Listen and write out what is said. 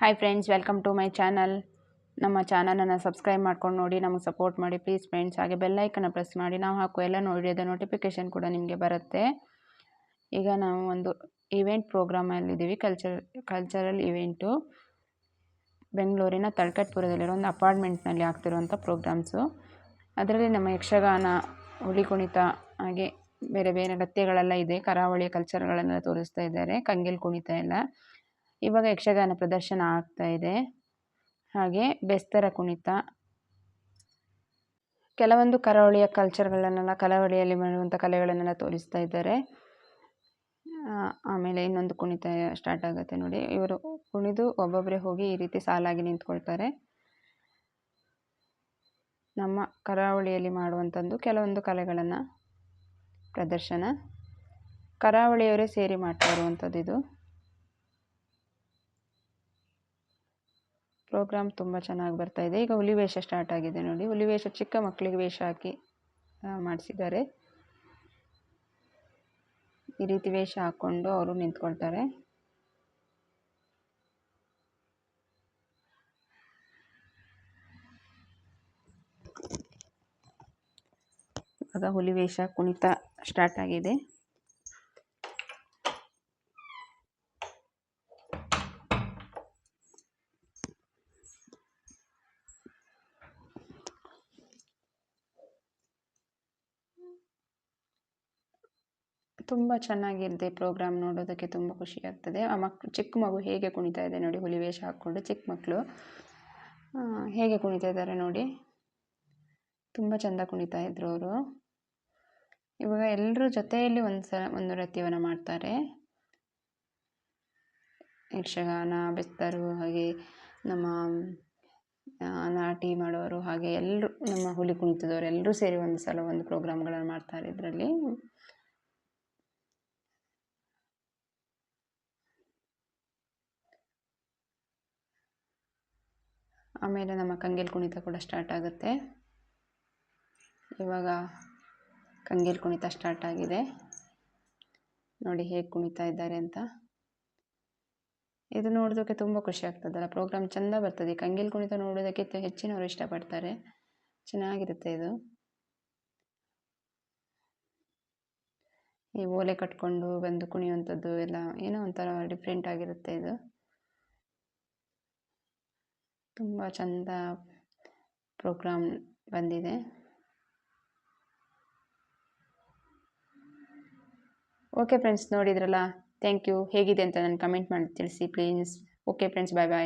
Hi friends welcome to my channel ನಮ್ಮ ಚಾನಲನ್ನು subscribe ಮಾಡ್ಕೊಂಡು ನೋಡಿ, ನಮಗೆ ಸಪೋರ್ಟ್ ಮಾಡಿ ಪ್ಲೀಸ್ ಫ್ರೆಂಡ್ಸ್ ಹಾಗೆ ಬೆಲ್ಲೈಕನ್ನು ಪ್ರೆಸ್ ಮಾಡಿ, ನಾವು ಹಾಕೋ ಎಲ್ಲ ನೋಡಿದ ನೋಟಿಫಿಕೇಷನ್ ಕೂಡ ನಿಮಗೆ ಬರುತ್ತೆ. ಈಗ ನಾವು ಒಂದು ಇವೆಂಟ್ ಪ್ರೋಗ್ರಾಮಲ್ಲಿದ್ದೀವಿ ಕಲ್ಚರ್ ಕಲ್ಚರಲ್ ಇವೆಂಟು ಬೆಂಗಳೂರಿನ ತಳ್ಕಟ್ಪುರದಲ್ಲಿರೋ ಒಂದು ಅಪಾರ್ಟ್ಮೆಂಟ್ನಲ್ಲಿ ಆಗ್ತಿರುವಂಥ ಪ್ರೋಗ್ರಾಮ್ಸು ಅದರಲ್ಲಿ ನಮ್ಮ ಯಕ್ಷಗಾನ, ಹುಲಿ ಕುಣಿತ, ಹಾಗೆ ಬೇರೆ ಬೇರೆ ನೃತ್ಯಗಳೆಲ್ಲ ಇದೆ. ಕರಾವಳಿಯ ಕಲ್ಚರ್ಗಳನ್ನೆಲ್ಲ ತೋರಿಸ್ತಾ ಇದ್ದಾರೆ. ಕಂಗಿಲ್ ಕುಣಿತ ಎಲ್ಲ. ಇವಾಗ ಯಕ್ಷಗಾನ ಪ್ರದರ್ಶನ ಆಗ್ತಾ ಇದೆ. ಹಾಗೆ ಬೆಸ್ತರ ಕುಣಿತ. ಕೆಲವೊಂದು ಕರಾವಳಿಯ ಕಲ್ಚರ್ಗಳನ್ನೆಲ್ಲ ಕರಾವಳಿಯಲ್ಲಿ ಮಾಡುವಂಥ ಕಲೆಗಳನ್ನೆಲ್ಲ ತೋರಿಸ್ತಾ ಇದ್ದಾರೆ. ಆಮೇಲೆ ಇನ್ನೊಂದು ಕುಣಿತ ಸ್ಟಾರ್ಟ್ ಆಗುತ್ತೆ ನೋಡಿ. ಇವರು ಕುಣಿದು ಒಬ್ಬೊಬ್ಬರೇ ಹೋಗಿ ಈ ರೀತಿ ಸಾಲಾಗಿ ನಿಂತ್ಕೊಳ್ತಾರೆ. ನಮ್ಮ ಕರಾವಳಿಯಲ್ಲಿ ಮಾಡುವಂಥದ್ದು ಕೆಲವೊಂದು ಕಲೆಗಳನ್ನು ಪ್ರದರ್ಶನ. ಕರಾವಳಿಯವರೇ ಸೇರಿ ಮಾಡ್ತಾ ಇರುವಂಥದ್ದು ಇದು. ಪ್ರೋಗ್ರಾಮ್ ತುಂಬ ಚೆನ್ನಾಗಿ ಇದೆ. ಈಗ ಹುಲಿ ವೇಷ ಸ್ಟಾರ್ಟ್ ಆಗಿದೆ ನೋಡಿ. ಹುಲಿ ವೇಷ ಚಿಕ್ಕ ಮಕ್ಕಳಿಗೆ ವೇಷ ಹಾಕಿ ಮಾಡಿಸಿದ್ದಾರೆ. ಈ ರೀತಿ ವೇಷ ಹಾಕ್ಕೊಂಡು ಅವರು ನಿಂತ್ಕೊಳ್ತಾರೆ. ಇವಾಗ ಹುಲಿ ವೇಷ ಕುಣಿತ ಸ್ಟಾರ್ಟ್ ಆಗಿದೆ. ತುಂಬ ಚೆನ್ನಾಗಿದೆ ಪ್ರೋಗ್ರಾಮ್ ನೋಡೋದಕ್ಕೆ ತುಂಬ ಖುಷಿ ಆಗ್ತದೆ. ಆ ಮಕ್, ಚಿಕ್ಕ ಮಗು ಹೇಗೆ ಕುಣಿತಾ ಇದೆ ನೋಡಿ, ಹುಲಿ ವೇಷ ಹಾಕ್ಕೊಂಡು ಚಿಕ್ಕ ಮಕ್ಕಳು ಹೇಗೆ ಕುಣಿತಾ ಇದ್ದಾರೆ ನೋಡಿ. ತುಂಬ ಚೆಂದ ಕುಣಿತಾ ಇದ್ರು ಅವರು. ಇವಾಗ ಎಲ್ಲರೂ ಜೊತೆಯಲ್ಲಿ ಒಂದು ಸಲ, ಒಂದು ನೃತ್ಯವನ್ನು ಮಾಡ್ತಾರೆ. ಯಕ್ಷಗಾನ ಬೆಸ್ತರು ಹಾಗೆ ನಮ್ಮ ನಾಟಿ ಮಾಡೋರು, ಹಾಗೆ ಎಲ್ಲರೂ ನಮ್ಮ ಹುಲಿ ಕುಣಿತದವರು ಎಲ್ಲರೂ ಸೇರಿ ಒಂದು ಸಲ ಒಂದು ಪ್ರೋಗ್ರಾಮ್ಗಳನ್ನು ಮಾಡ್ತಾರೆ ಇದರಲ್ಲಿ. ಆಮೇಲೆ ನಮ್ಮ ಕಂಗೇಲ್ ಕುಣಿತ ಕೂಡ ಸ್ಟಾರ್ಟ್ ಆಗುತ್ತೆ. ಇವಾಗ ಕಂಗೇಲ್ ಕುಣಿತ ಸ್ಟಾರ್ಟ್ ಆಗಿದೆ. ನೋಡಿ ಹೇಗೆ ಕುಣಿತಾ ಇದ್ದಾರೆ ಅಂತ. ಇದು ನೋಡೋದಕ್ಕೆ ತುಂಬ ಖುಷಿ ಆಗ್ತದಲ್ಲ ಪ್ರೋಗ್ರಾಮ್ ಚೆಂದ ಬರ್ತದೆ. ಕಂಗೇಲ್ ಕುಣಿತ ನೋಡೋದಕ್ಕೆ ಹೆಚ್ಚಿನವರು ಇಷ್ಟಪಡ್ತಾರೆ. ಚೆನ್ನಾಗಿರುತ್ತೆ ಇದು. ಈ ಓಲೆ ಕಟ್ಕೊಂಡು ಬಂದು ಕುಣಿಯುವಂಥದ್ದು ಎಲ್ಲ ಏನೋ ಒಂಥರ ಡಿಫ್ರೆಂಟ್ ಆಗಿರುತ್ತೆ ಇದು. ತುಂಬ ಚಂದ ಪ್ರೋಗ್ರಾಮ್ ಬಂದಿದೆ. ಓಕೆ ಫ್ರೆಂಡ್ಸ್ ನೋಡಿದ್ರಲ್ಲ? ಥ್ಯಾಂಕ್ ಯು ಹೇಗಿದೆ ಅಂತ ನಾನು ಕಮೆಂಟ್ ಮಾಡಿ ತಿಳಿಸಿ please okay friends bye bye